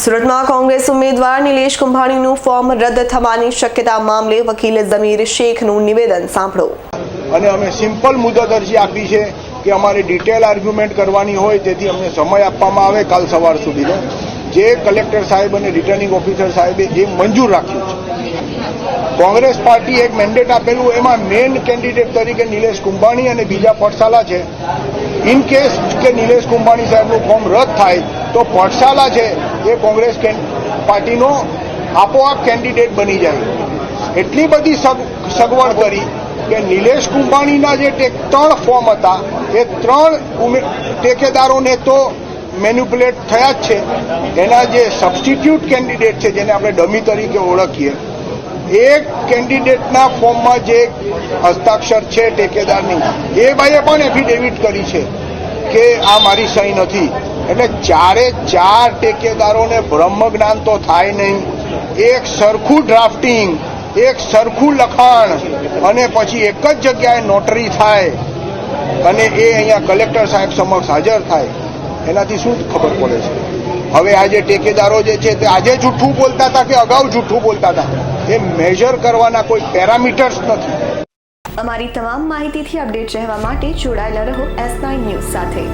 સુરતમાં કોંગ્રેસ ઉમેદવાર નિલેશ કુંભાણીનું ફોર્મ રદ થવાની શક્યતા મામલે વકીલ જમીર શેખનું નિવેદન સાંભળો. અને અમે સિમ્પલ મુદત અરજી આપી છે કે અમારે ડિટેલ આર્ગ્યુમેન્ટ કરવાની હોય તેથી અમને સમય આપવામાં આવે કાલ સવાર સુધીનો. જે કલેક્ટર સાહેબ અને રિટર્નિંગ ઓફિસર સાહેબે જે મંજૂર રાખ્યું છે. કોંગ્રેસ પાર્ટી એક મેન્ડેટ આપેલું, એમાં મેન કેન્ડિડેટ તરીકે નિલેશ કુંભાણી અને બીજા પડસાલા છે. ઇન કેસ કે નિલેશ કુંભાણી સાહેબનું ફોર્મ રદ થાય, તો પડસાલા છે એ કોંગ્રેસ પાર્ટીનો આપોઆપ કેન્ડિડેટ બની જાય. એટલી બધી સગ- સગવડ કરી કે નિલેશ કુંભાણીના જે ત્રણ ફોર્મ હતા, એ ત્રણ ટેકેદારોને તો મેન્યુપ્યુલેટ થયા જ છે. એના જે સબસ્ટિટ્યુટ કેન્ડિડેટ છે, જેને આપણે ડમી તરીકે ઓળખીએ એક કેન્ડિડેટના ફોર્મમાં જે હસ્તાક્ષર છે ટેકેદારની, એ ભાઈએ પણ એફિડેવિટ કરી છે કે આ મારી સહી નથી. એટલે ચારે ચાર ટેકેદારોને બ્રહ્મ જ્ઞાન તો થાય નહીં. એક સરખું ડ્રાફ્ટિંગ એક સરખું લખાણ અને પછી એક જ જગ્યાએ નોટરી થાય અને એ અહીંયા કલેક્ટર સાહેબ સમક્ષ હાજર થાય. એનાથી શું ખબર પડે છે? હવે આ જે ટેકેદારો જે છે તે આજે જૂઠું બોલતા હતા કે અગાઉ જૂઠું બોલતા હતા? એ મેજર કરવાના કોઈ પેરામીટર્સ નથી. અમારી તમામ માહિતીથી અપડેટ રહેવા માટે જોડાયેલા રહો એસ નાઇન ન્યૂઝ સાથે.